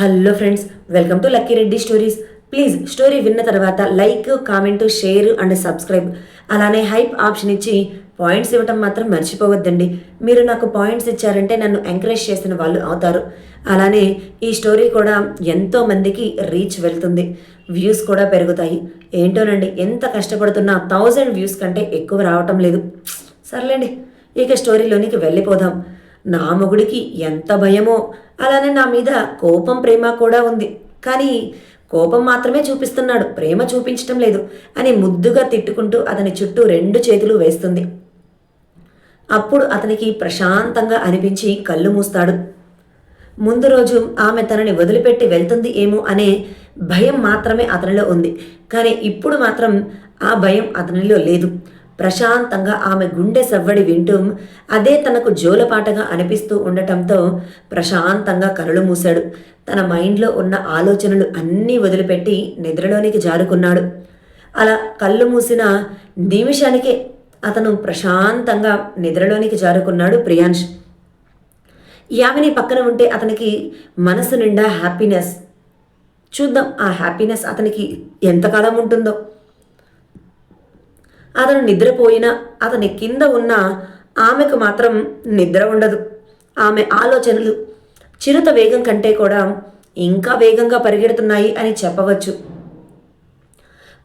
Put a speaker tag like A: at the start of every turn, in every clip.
A: Hello friends welcome to Lucky Reddy stories. Please story విన్న తర్వాత like comment share and subscribe. అలానే hype option ఇచ్చి points ఇవ్వటం మాత్రం మర్చిపోవద్దండి. మీరు నాకు పాయింట్స్ ఇచ్చారంటే నన్ను ఎంకరేజ్ చేసిన వాళ్ళు అవుతారు. అలానే ఈ స్టోరీ కూడా ఎంతో మందికి రీచ్ వెళ్తుంది. వ్యూస్ కూడా పెరుగుతాయి. ఏంటోనండి ఎంత కష్టపడుతున్నా థౌజండ్ వ్యూస్ కంటే ఎక్కువ రావటం లేదు. సర్లేండి ఇక స్టోరీలోనికి వెళ్ళిపోదాం. నా మొగుడికి ఎంత భయమో అలానే నా మీద కోపం ప్రేమ కూడా ఉంది. కానీ కోపం మాత్రమే చూపిస్తున్నాడు. ప్రేమ చూపించటం లేదు అని ముద్దుగా తిట్టుకుంటూ అతని చుట్టూ రెండు చేతులు వేస్తుంది. అప్పుడు అతనికి ప్రశాంతంగా అనిపించి కళ్ళు మూస్తాడు. ముందు రోజు ఆమె తనని వదిలిపెట్టి వెళ్తుంది ఏమో అనే భయం మాత్రమే అతనిలో ఉంది. కానీ ఇప్పుడు మాత్రం ఆ భయం అతనిలో లేదు. ప్రశాంతంగా ఆమె గుండె సవ్వడి వింటూ అదే తనకు జోలపాటగా అనిపిస్తూ ఉండటంతో ప్రశాంతంగా కళ్ళు మూశాడు. తన మైండ్లో ఉన్న ఆలోచనలు అన్నీ వదిలిపెట్టి నిద్రలోనికి జారుకున్నాడు. అలా కళ్ళు మూసిన నిమిషానికే అతను ప్రశాంతంగా నిద్రలోనికి జారుకున్నాడు ప్రియాంష్ యామిని పక్కన ఉంటే అతనికి మనసు నిండా హ్యాపీనెస్. చూద్దాం ఆ హ్యాపీనెస్ అతనికి ఎంతకాలం ఉంటుందో. అతను నిద్రపోయినా అతని కింద ఉన్న ఆమెకు మాత్రం నిద్ర ఉండదు. ఆమె ఆలోచనలు చిరుత వేగం కంటే కూడా ఇంకా వేగంగా పరిగెడుతున్నాయి అని చెప్పవచ్చు.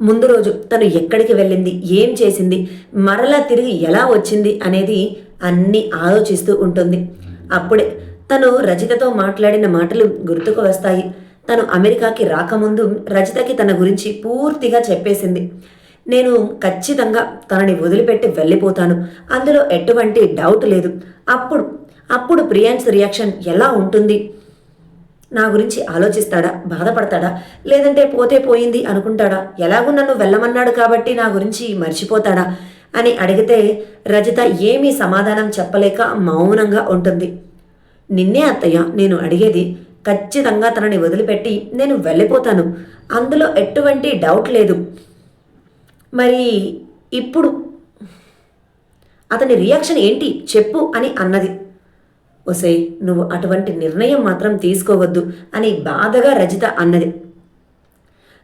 A: ముందు రోజు తను ఎక్కడికి వెళ్ళింది ఏం చేసింది మరలా తిరిగి ఎలా వచ్చింది అనేది అన్నీ ఆలోచిస్తూ ఉంటుంది. అప్పుడే తను రజితతో మాట్లాడిన మాటలు గుర్తుకు వస్తాయి. తను అమెరికాకి రాకముందు రజితకి తన గురించి పూర్తిగా చెప్పేసింది. నేను ఖచ్చితంగా తనని వదిలిపెట్టి వెళ్ళిపోతాను. అందులో ఎటువంటి డౌట్ లేదు. అప్పుడు అప్పుడు ప్రియాన్స్ రియాక్షన్ ఎలా ఉంటుంది? నా గురించి ఆలోచిస్తాడా? బాధపడతాడా? లేదంటే పోతే పోయింది అనుకుంటాడా? ఎలాగూ నన్ను వెళ్ళమన్నాడు కాబట్టి నా గురించి మర్చిపోతాడా? అని అడిగితే రజిత ఏమీ సమాధానం చెప్పలేక మౌనంగా ఉంటుంది. నిన్నే అత్తయ్య నేను అడిగేది ఖచ్చితంగా తనని వదిలిపెట్టి నేను వెళ్ళిపోతాను. అందులో ఎటువంటి డౌట్ లేదు. మరి ఇప్పుడు అతని రియాక్షన్ ఏంటి? చెప్పు అని అన్నది. ఒసై నువ్వు అటువంటి నిర్ణయం మాత్రం తీసుకోవద్దు అని బాధగా రజిత అన్నది.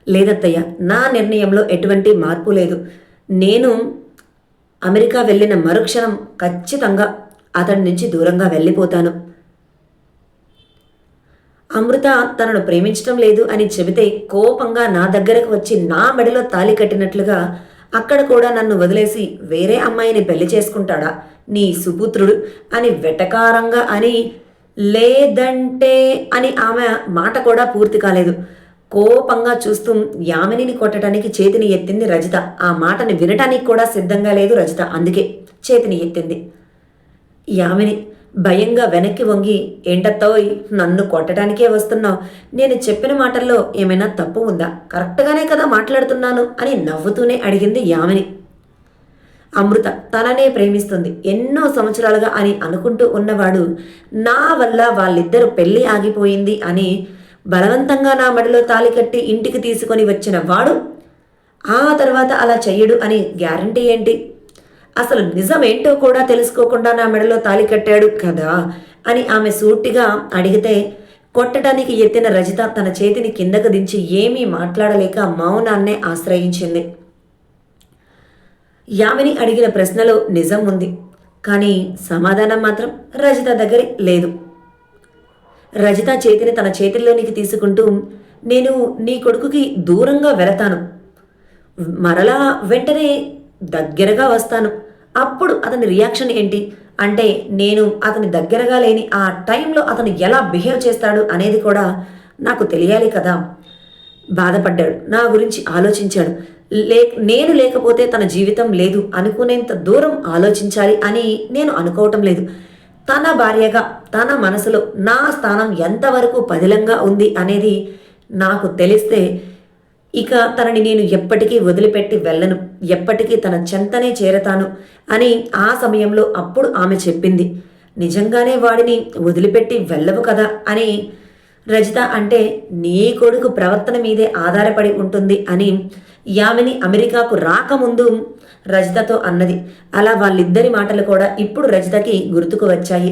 A: లేదత్తయ్య నా నిర్ణయంలో ఎటువంటి మార్పు లేదు. నేను అమెరికా వెళ్ళిన మరుక్షణం ఖచ్చితంగా అతడి నుంచి దూరంగా వెళ్ళిపోతాను. అమృత తనను ప్రేమించటం లేదు అని చెబితే కోపంగా నా దగ్గరకు వచ్చి నా మెడలో తాలి కట్టినట్లుగా అక్కడ కూడా నన్ను వదిలేసి వేరే అమ్మాయిని పెళ్ళి చేసుకుంటాడా? నీ సుపుత్రుడు అని వెటకారంగా అని లేదంటే అని ఆమె మాట కూడా పూర్తి కాలేదు. కోపంగా చూస్తూ యామినిని కొట్టడానికి చేతిని ఎత్తింది రజిత. ఆ మాటని వినటానికి కూడా సిద్ధంగా లేదు రజిత. అందుకే చేతిని ఎత్తింది. యామిని భయంగా వెనక్కి వంగి ఏంటత్తోయ్ నన్ను కొట్టడానికే వస్తున్నావు. నేను చెప్పిన మాటల్లో ఏమైనా తప్పు ఉందా? కరెక్ట్గానే కదా మాట్లాడుతున్నాను అని నవ్వుతూనే అడిగింది యామిని. అమృత తననే ప్రేమిస్తుంది. ఎన్నో సంవత్సరాలుగా అని అనుకుంటూ ఉన్నవాడు నా వల్ల వాళ్ళిద్దరు పెళ్ళి ఆగిపోయింది అని బలవంతంగా నా మడిలో తాలి కట్టి ఇంటికి తీసుకొని వచ్చిన వాడు ఆ తర్వాత అలా చెయ్యడు అని గ్యారంటీ ఏంటి? అసలు నిజమేంటో కూడా తెలుసుకోకుండా నా మెడలో తాలి కట్టాడు కదా? అని ఆమె సూటిగా అడిగితే కొట్టడానికి ఎత్తిన రజిత తన చేతిని కిందకు దించి ఏమీ మాట్లాడలేక మౌనాన్నే ఆశ్రయించింది. యామిని అడిగిన ప్రశ్నలో నిజం ఉంది కానీ సమాధానం మాత్రం రజిత దగ్గర లేదు. రజిత చేతిని తన చేతిలోనికి తీసుకుంటూ నేను నీ కొడుకుకి దూరంగా వెళతాను. మరలా వెంటనే దగ్గరగా వస్తాను. అప్పుడు అతని రియాక్షన్ ఏంటి? అంటే నేను అతని దగ్గరగా లేని ఆ టైంలో అతను ఎలా బిహేవ్ చేస్తాడు అనేది కూడా నాకు తెలియాలి కదా. బాధపడ్డాడు. నా గురించి ఆలోచించాడు. లే నేను లేకపోతే తన జీవితం లేదు అనుకునేంత దూరం ఆలోచించాలి అని నేను అనుకోవటం లేదు. తన భార్యగా తన మనసులో నా స్థానం ఎంతవరకు పదిలంగా ఉంది అనేది నాకు తెలిస్తే ఇక తనని నేను ఎప్పటికీ వదిలిపెట్టి వెళ్ళను ఎప్పటికీ తన చెంతనే చేరతాను అని ఆ సమయంలో అప్పుడు ఆమె చెప్పింది. నిజంగానే వాడిని వదిలిపెట్టి వెళ్ళవు కదా అని రజిత అంటే నీ కొడుకు ప్రవర్తన మీదే ఆధారపడి ఉంటుంది అని యామిని అమెరికాకు రాకముందు రజితతో అన్నది. అలా వాళ్ళిద్దరి మాటలు కూడా ఇప్పుడు రజితకి గుర్తుకు వచ్చాయి.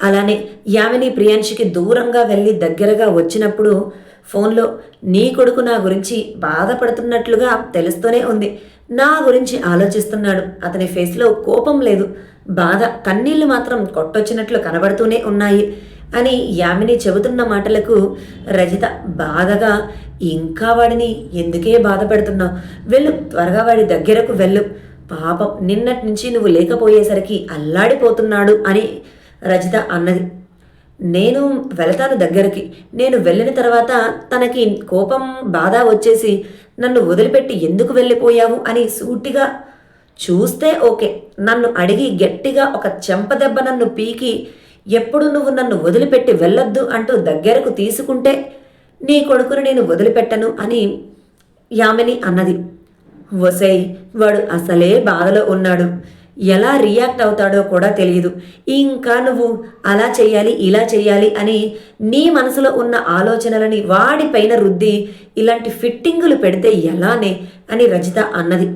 A: అలానే యామిని ప్రియాంశికి దూరంగా వెళ్ళి దగ్గరగా వచ్చినప్పుడు ఫోన్లో నీ కొడుకు నా గురించి బాధపడుతున్నట్లుగా తెలుస్తూనే ఉంది. నా గురించి ఆలోచిస్తున్నాడు. అతని ఫేస్లో కోపం లేదు. బాధ కన్నీళ్ళు మాత్రం కొట్టొచ్చినట్లు కనబడుతూనే ఉన్నాయి అని యామిని చెబుతున్న మాటలకు రజిత బాధగా ఇంకా వాడిని ఎందుకే బాధపెడుతున్నావు? వెళ్ళు త్వరగా వాడి దగ్గరకు వెళ్ళు. పాపం నిన్నటి నుంచి నువ్వు లేకపోయేసరికి అల్లాడిపోతున్నాడు అని రజిత అన్నది. నేను వెళతాను దగ్గరికి. నేను వెళ్ళిన తర్వాత తనకి కోపం బాధ వచ్చేసి నన్ను వదిలిపెట్టి ఎందుకు వెళ్ళిపోయావు అని సూటిగా చూస్తే ఓకే. నన్ను అడిగి గట్టిగా ఒక చెంపదెబ్బ నన్ను పీకి ఎప్పుడు నువ్వు నన్ను వదిలిపెట్టి వెళ్ళొద్దు అంటూ దగ్గరకు తీసుకుంటే నీ కొడుకును నేను వదిలిపెట్టను అని యామిని అన్నది. వసై వాడు అసలే బాధలో ఉన్నాడు. ఎలా రియాక్ట్ అవుతాడో కూడా తెలియదు ఇంకా నువ్వు అలా చేయాలి ఇలా చేయాలి అని నీ మనసులో ఉన్న ఆలోచనలని వాడిపైన రుద్ది ఇలాంటి ఫిట్టింగులు పెడితే ఎలానే అని రజిత అన్నది.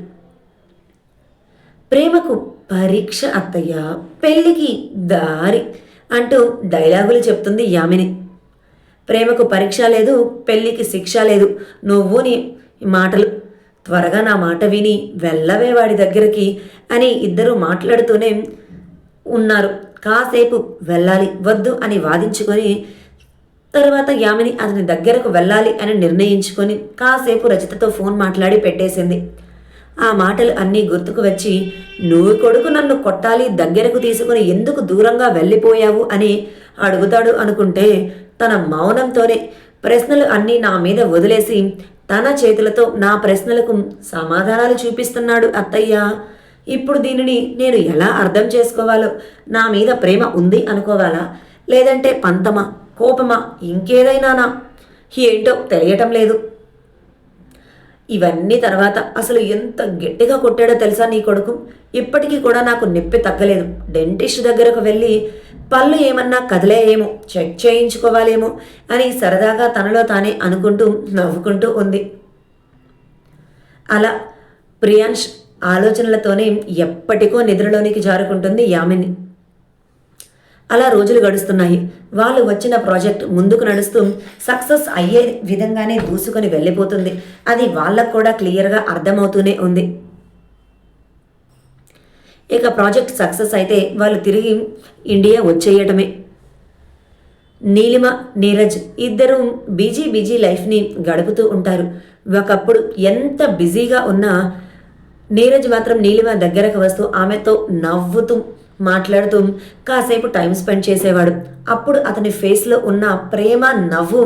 A: ప్రేమకు పరీక్ష అత్తయ్య పెళ్ళికి దారి అంటూ డైలాగులు చెప్తుంది యామిని. ప్రేమకు పరీక్ష లేదు పెళ్ళికి శిక్ష లేదు నువ్వు నీ మాటలు త్వరగా నా మాట విని వెళ్ళవే వాడి దగ్గరికి అని ఇద్దరు మాట్లాడుతూనే ఉన్నారు. కాసేపు వెళ్ళాలి వద్దు అని వాదించుకొని తర్వాత యామిని అతని దగ్గరకు వెళ్ళాలి అని నిర్ణయించుకొని కాసేపు రచితతో ఫోన్ మాట్లాడి పెట్టేసింది. ఆ మాటలు అన్నీ గుర్తుకు వచ్చి నువ్వు కొడుకు నన్ను కొట్టాలి దగ్గరకు తీసుకుని ఎందుకు దూరంగా వెళ్ళిపోయావు? అని అడుగుతాడు అనుకుంటే తన మౌనంతోనే ప్రశ్నలు అన్నీ నా మీద వదిలేసి తన చేతులతో నా ప్రశ్నలకు సమాధానాలు చూపిస్తున్నాడు అత్తయ్య. ఇప్పుడు దీనిని నేను ఎలా అర్థం చేసుకోవాలో? నా మీద ప్రేమ ఉంది అనుకోవాలా? లేదంటే పంతమా కోపమా ఇంకేదైనానా? ఏంటో తెలియటం లేదు. ఇవన్నీ తర్వాత అసలు ఎంత గట్టిగా కొట్టాడో తెలుసా నీ కొడుకు? ఇప్పటికీ కూడా నాకు నొప్పి తగ్గలేదు. డెంటిస్ట్ దగ్గరకు వెళ్ళి పళ్ళు ఏమన్నా కదిలేయేమో చెక్ చేయించుకోవాలేమో అని సరదాగా తనలో తానే అనుకుంటూ నవ్వుకుంటూ ఉంది. అలా ప్రియాంష్ ఆలోచనలతోనే ఎప్పటికో నిద్రలోనికి జారుకుంటుంది యామిని. అలా రోజులు గడుస్తున్నాయి. వాళ్ళు వచ్చిన ప్రాజెక్ట్ ముందుకు నడుస్తూ సక్సెస్ అయ్యే విధంగానే దూసుకొని వెళ్ళిపోతుంది. అది వాళ్ళకు కూడా క్లియర్గా అర్థమవుతూనే ఉంది. ఇక ప్రాజెక్ట్ సక్సెస్ అయితే వాళ్ళు తిరిగి ఇండియా వచ్చేయటమే. నీలిమ నీరజ్ ఇద్దరు బిజీ బిజీ లైఫ్ని గడుపుతూ ఉంటారు. ఒకప్పుడు ఎంత బిజీగా ఉన్నా నీరజ్ మాత్రం నీలిమ దగ్గరకు వస్తూ ఆమెతో నవ్వుతూ మాట్లాడుతూ కాసేపు టైం స్పెండ్ చేసేవాడు. అప్పుడు అతని ఫేస్లో ఉన్న ప్రేమ నవ్వు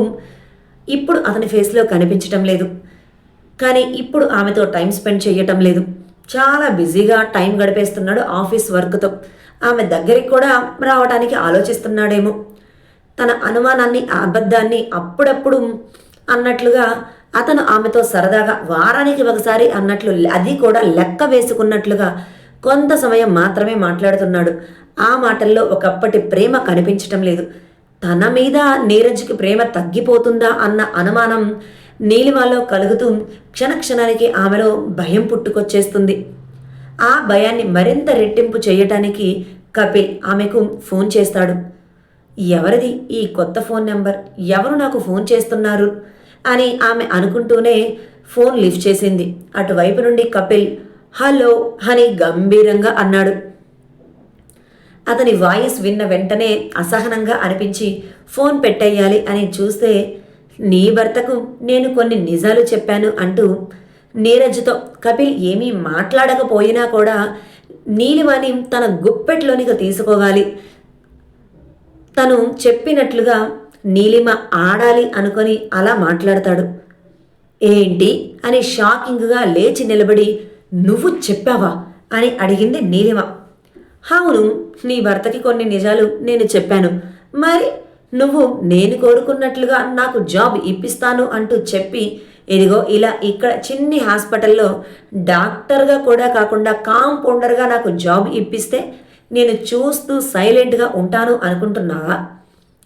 A: ఇప్పుడు అతని ఫేస్లో కనిపించటం లేదు. కానీ ఇప్పుడు ఆమెతో టైం స్పెండ్ చేయటం లేదు. చాలా బిజీగా టైం గడిపేస్తున్నాడు ఆఫీస్ వర్క్తో. ఆమె దగ్గరికి కూడా రావడానికి ఆలోచిస్తున్నాడేమో. తన అనుమానాన్ని అబద్ధాన్ని అప్పుడప్పుడు అన్నట్లుగా అతను ఆమెతో సరదాగా వారానికి ఒకసారి అన్నట్లు అది కూడా లెక్క వేసుకున్నట్లుగా కొంత సమయం మాత్రమే మాట్లాడుతున్నాడు. ఆ మాటల్లో ఒకప్పటి ప్రేమ కనిపించటం లేదు. తన మీద నీరజ్కి ప్రేమ తగ్గిపోతుందా అన్న అనుమానం నీలిమాలో కలుగుతూ క్షణక్షణానికి ఆమెలో భయం పుట్టుకొచ్చేస్తుంది. ఆ భయాన్ని మరింత రెట్టింపు చేయటానికి కపిల్ ఆమెకు ఫోన్ చేస్తాడు. ఎవరిది ఈ కొత్త ఫోన్ నెంబర్? ఎవరు నాకు ఫోన్ చేస్తున్నారు? అని ఆమె అనుకుంటూనే ఫోన్ లిఫ్ట్ చేసింది. అటువైపు నుండి కపిల్ హలో అని గంభీరంగా అన్నాడు. అతని వాయిస్ విన్న వెంటనే అసహనంగా అనిపించి ఫోన్ పెట్టేయాలి అని చూస్తే నీ భర్తకు నేను కొన్ని నిజాలు చెప్పాను అంటూ నీరజ్తో కపిల్ ఏమీ మాట్లాడకపోయినా కూడా నీలిమని తన గుప్పెట్లోనికి తీసుకోవాలి. తను చెప్పినట్లుగా నీలిమ ఆడాలి అనుకొని అలా మాట్లాడతాడు. ఏంటి? అని షాకింగ్గా లేచి నిలబడి నువ్వు చెప్పావా? అని అడిగింది నీలిమ. అవును నీ భర్తకి కొన్ని నిజాలు నేను చెప్పాను. మరి నువ్వు నేను కోరుకున్నట్లుగా నాకు జాబ్ ఇప్పిస్తాను అంటూ చెప్పి ఇదిగో ఇలా ఇక్కడ చిన్ని హాస్పిటల్లో డాక్టర్గా కూడా కాకుండా కాంపౌండర్గా నాకు జాబ్ ఇప్పిస్తే నేను చూస్తూ సైలెంట్గా ఉంటాను అనుకుంటున్నావా?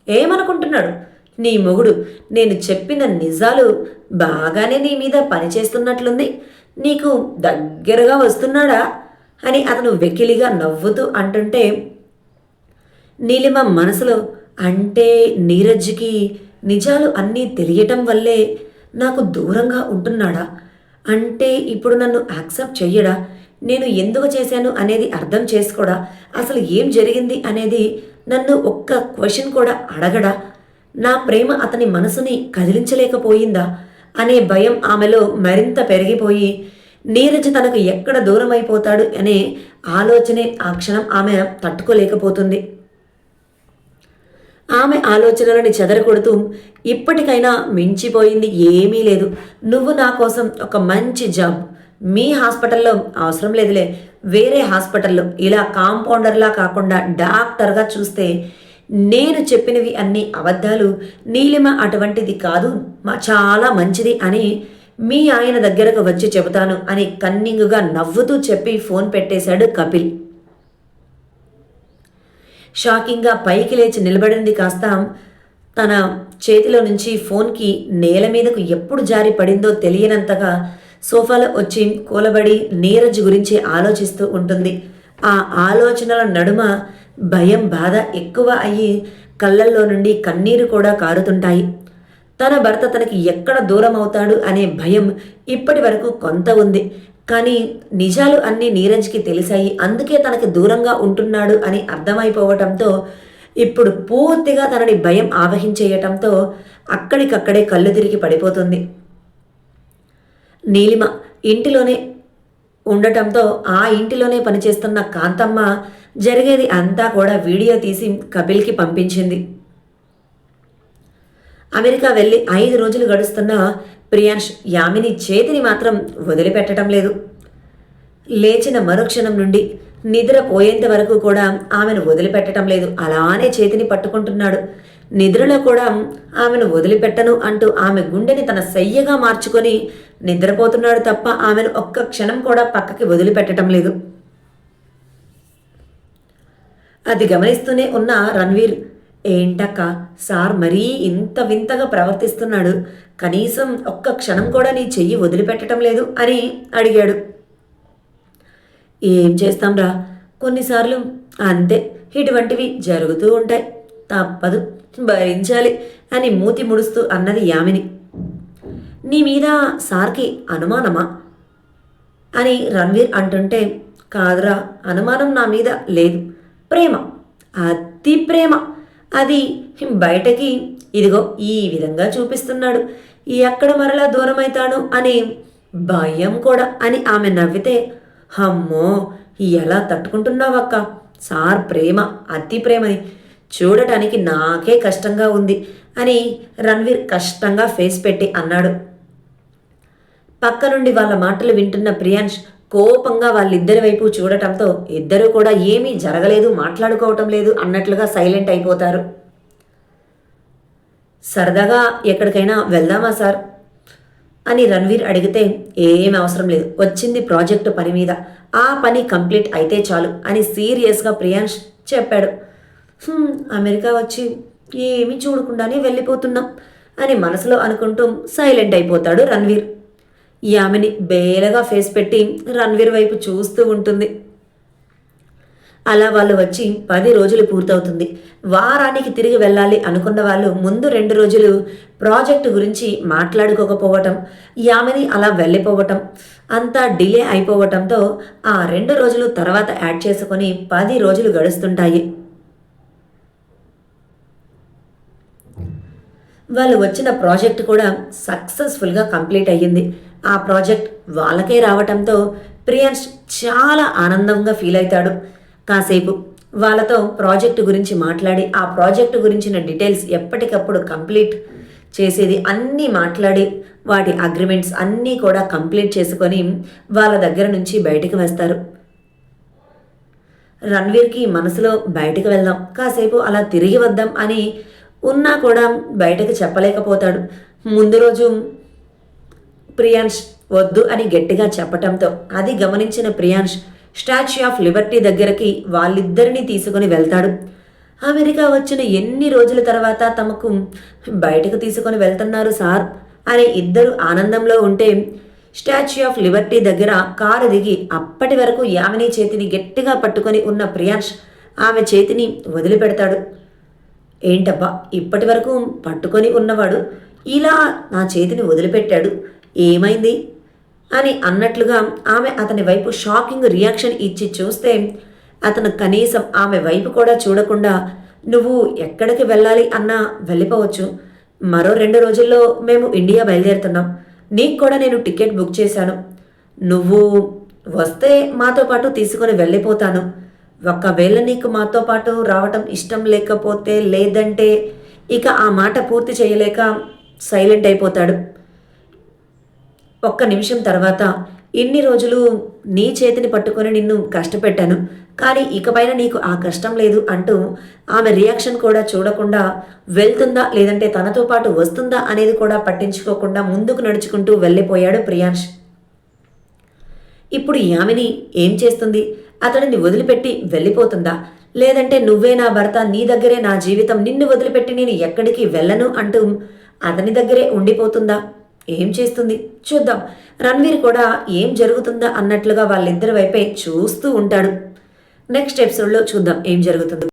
A: ఏమనుకుంటున్నాడు? నీ మొగుడు నేను చెప్పిన నిజాలు బాగానే నీ మీద పనిచేస్తున్నట్లుంది. నీకు దగ్గరగా వస్తున్నాడా? అని అతను వెకిలిగా నవ్వుతూ అంటుంటే నీలిమ మనసులో అంటే నీరజ్కి నిజాలు అన్నీ తెలియటం వల్లే నాకు దూరంగా ఉంటున్నాడా? అంటే ఇప్పుడు నన్ను యాక్సెప్ట్ చెయ్యడా? నేను ఎందుకు చేశాను అనేది అర్థం చేసుకోడా? అసలు ఏం జరిగింది అనేది నన్ను ఒక్క క్వశ్చన్ కూడా అడగడా? నా ప్రేమ అతని మనసుని కదిలించలేకపోయిందా? అనే భయం ఆమెలో మరింత పెరిగిపోయి నీరజ్ తనకు ఎక్కడ దూరం అయిపోతాడు అనే ఆలోచనే ఆ క్షణం ఆమె తట్టుకోలేకపోతుంది. ఆమె ఆలోచనలని చెదరగొడుతూ ఇప్పటికైనా మించిపోయింది ఏమీ లేదు. నువ్వు నా కోసం ఒక మంచి జాబ్. మీ హాస్పిటల్లో అవసరం లేదులే. వేరే హాస్పిటల్లో ఇలా కాంపౌండర్లా కాకుండా డాక్టర్గా చూస్తే నేను చెప్పినవి అన్ని అబద్ధాలు. నీలిమ అటువంటిది కాదు. మా చాలా మంచిది అని మీ ఆయన దగ్గరకు వచ్చి చెబుతాను అని కన్నింగుగా నవ్వుతూ చెప్పి ఫోన్ పెట్టేశాడు కపిల్. షాకింగ్గా పైకి లేచి నిలబడింది కాస్త తన చేతిలో నుంచి ఫోన్కి నేల మీదకు ఎప్పుడు జారి పడిందో తెలియనంతగా సోఫాలో వచ్చి కూలబడి నీరజ్ గురించి ఆలోచిస్తూ ఉంటుంది. ఆ ఆలోచనల నడుమ భయం బాధ ఎక్కువ అయ్యి కళ్ళల్లో నుండి కన్నీరు కూడా కారుతుంటాయి. తన భర్త తనకి ఎక్కడ దూరం అవుతాడు అనే భయం ఇప్పటి వరకు కొంత ఉంది. కానీ నిజాలు అన్నీ నీరజ్కి తెలిసాయి. అందుకే తనకి దూరంగా ఉంటున్నాడు అని అర్థమైపోవటంతో ఇప్పుడు పూర్తిగా తనని భయం ఆవహించేయటంతో అక్కడికక్కడే కళ్ళు తిరిగి పడిపోతుంది. నీలిమ ఇంటిలోనే ఉండటంతో ఆ ఇంటిలోనే పనిచేస్తున్న కాంతమ్మ జరిగేది అంతా కూడా వీడియో తీసి కపిల్కి పంపించింది. అమెరికా వెళ్ళి ఐదు రోజులు గడుస్తున్న ప్రియాంష్ యామిని చేతిని మాత్రం వదిలిపెట్టడం లేదు. లేచిన మరుక్షణం నుండి నిద్రపోయేంత వరకు కూడా ఆమెను వదిలిపెట్టడం లేదు. అలానే చేతిని పట్టుకుంటున్నాడు. నిద్రలో కూడా ఆమెను వదిలిపెట్టను అంటూ ఆమె గుండెని తన సయ్యగా మార్చుకొని నిద్రపోతున్నాడు తప్ప ఆమెను ఒక్క క్షణం కూడా పక్కకి వదిలిపెట్టడం లేదు. అది గమనిస్తూనే ఉన్న రణ్వీర్ ఏంటక్క సార్ మరీ ఇంత వింతగా ప్రవర్తిస్తున్నాడు. కనీసం ఒక్క క్షణం కూడా నీ చెయ్యి వదిలిపెట్టడం లేదు అని అడిగాడు. ఏం చేస్తాంరా? కొన్నిసార్లు అంతే ఇటువంటివి జరుగుతూ ఉంటాయి. తప్పదు భరించాలి అని మూతి ముడుస్తూ అన్నది యామిని. నీ మీద సార్కి అనుమానమా? అని రణ్వీర్ అంటుంటే కాదురా అనుమానం నా మీద లేదు. ప్రేమ అతి ప్రేమ. అది బయటకి ఇదిగో ఈ విధంగా చూపిస్తున్నాడు. ఎక్కడ మరలా దూరమవుతాడు అని భయం కూడా అని ఆమె నవ్వితే అమ్మో ఎలా తట్టుకుంటున్నావక్క? సార్ ప్రేమ అతి ప్రేమని. చూడటానికి నాకే కష్టంగా ఉంది అని రణ్వీర్ కష్టంగా ఫేస్ పెట్టి అన్నాడు. పక్క నుండి వాళ్ళ మాటలు వింటున్న ప్రియాంష్ కోపంగా వాళ్ళిద్దరి వైపు చూడటంతో ఇద్దరూ కూడా ఏమీ జరగలేదు మాట్లాడుకోవటం లేదు అన్నట్లుగా సైలెంట్ అయిపోతారు. సరదాగా ఎక్కడికైనా వెళ్దామా సార్? అని రణ్వీర్ అడిగితే ఏం అవసరం లేదు వచ్చింది ప్రాజెక్టు పని మీద. ఆ పని కంప్లీట్ అయితే చాలు అని సీరియస్గా ప్రియాంష్ చెప్పాడు. అమెరికా వచ్చి ఏమీ చూడకుండానే వెళ్ళిపోతున్నాం అని మనసులో అనుకుంటూ సైలెంట్ అయిపోతాడు రణ్వీర్. ఆమెని బేలగా ఫేస్ పెట్టి రణ్వీర్ వైపు చూస్తూ ఉంటుంది. అలా వాళ్ళు వచ్చి పది రోజులు పూర్తవుతుంది. వారానికి తిరిగి వెళ్ళాలి అనుకున్న వాళ్ళు ముందు రెండు రోజులు ప్రాజెక్టు గురించి మాట్లాడుకోకపోవటం యామిని అలా వెళ్ళిపోవటం అంతా డిలే అయిపోవటంతో ఆ రెండు రోజులు తర్వాత యాడ్ చేసుకొని పది రోజులు గడుస్తుంటాయి. వాళ్ళు వచ్చిన ప్రాజెక్ట్ కూడా సక్సెస్ఫుల్గా కంప్లీట్ అయ్యింది. ఆ ప్రాజెక్ట్ వాళ్ళకే రావటంతో ప్రియాన్స్ చాలా ఆనందంగా ఫీల్ అవుతాడు. కాసేపు వాళ్ళతో ప్రాజెక్టు గురించి మాట్లాడి ఆ ప్రాజెక్టు గురించిన డీటెయిల్స్ ఎప్పటికప్పుడు కంప్లీట్ చేసేది అన్నీ మాట్లాడి వాటి అగ్రిమెంట్స్ అన్నీ కూడా కంప్లీట్ చేసుకొని వాళ్ళ దగ్గర నుంచి బయటికి వేస్తారు. రణ్వీర్కి మనసులో బయటికి వెళ్దాం కాసేపు అలా తిరిగి వద్దాం అని ఉన్నా కూడా బయటకు చెప్పలేకపోతాడు. ముందు రోజు ప్రియాంష్ వద్దు అని గట్టిగా చెప్పటంతో అది గమనించిన ప్రియాంష్ స్టాచ్యూ ఆఫ్ లిబర్టీ దగ్గరికి వాళ్ళిద్దరినీ తీసుకుని వెళ్తాడు. అమెరికా వచ్చిన ఎన్ని రోజుల తర్వాత తమకు బయటకు తీసుకొని వెళ్తున్నారు సార్? అని ఇద్దరు ఆనందంలో ఉంటే స్టాచ్యూ ఆఫ్ లిబర్టీ దగ్గర కారు దిగి అప్పటి వరకు యామిని చేతిని గట్టిగా పట్టుకొని ఉన్న ప్రియాంష్ ఆమె చేతిని వదిలిపెడతాడు. ఏంటబ్బా ఇప్పటి వరకు పట్టుకొని ఉన్నవాడు ఇలా నా చేతిని వదిలిపెట్టాడు. ఏమైంది? అని అన్నట్లుగా ఆమె అతని వైపు షాకింగ్ రియాక్షన్ ఇచ్చి చూస్తే అతను కనీసం ఆమె వైపు కూడా చూడకుండా నువ్వు ఎక్కడికి వెళ్ళాలి అన్నా వెళ్ళిపోవచ్చు. మరో రెండు రోజుల్లో మేము ఇండియా బయలుదేరుతున్నాం. నీకు కూడా నేను టికెట్ బుక్ చేశాను. నువ్వు వస్తే మాతో పాటు తీసుకొని వెళ్ళిపోతాను. ఒకవేళ నీకు మాతో పాటు రావటం ఇష్టం లేకపోతే లేదంటే ఇక ఆ మాట పూర్తి చేయలేక సైలెంట్ అయిపోతాడు. ఒక్క నిమిషం తర్వాత ఇన్ని రోజులు నీ చేతిని పట్టుకొని నిన్ను కష్టపెట్టాను కానీ ఇకపైన నీకు ఆ కష్టం లేదు అంటూ ఆమె రియాక్షన్ కూడా చూడకుండా వెళ్తుందా లేదంటే తనతో పాటు వస్తుందా అనేది కూడా పట్టించుకోకుండా ముందుకు నడుచుకుంటూ వెళ్ళిపోయాడు ప్రియాంష్ ఇప్పుడు యామిని ఏం చేస్తుంది? అతడిని వదిలిపెట్టి వెళ్ళిపోతుందా? లేదంటే నువ్వే నా భర్త నీ దగ్గరే నా జీవితం నిన్ను వదిలిపెట్టి నేను ఎక్కడికి వెళ్ళను అంటూ అతని దగ్గరే ఉండిపోతుందా? ఏం చేస్తుంది? చూద్దాం. రణ్వీర్ కూడా ఏం జరుగుతుందా అన్నట్లుగా వాళ్ళిద్దరి వైపే చూస్తూ ఉంటాడు. నెక్స్ట్ ఎపిసోడ్లో చూద్దాం ఏం జరుగుతుందో.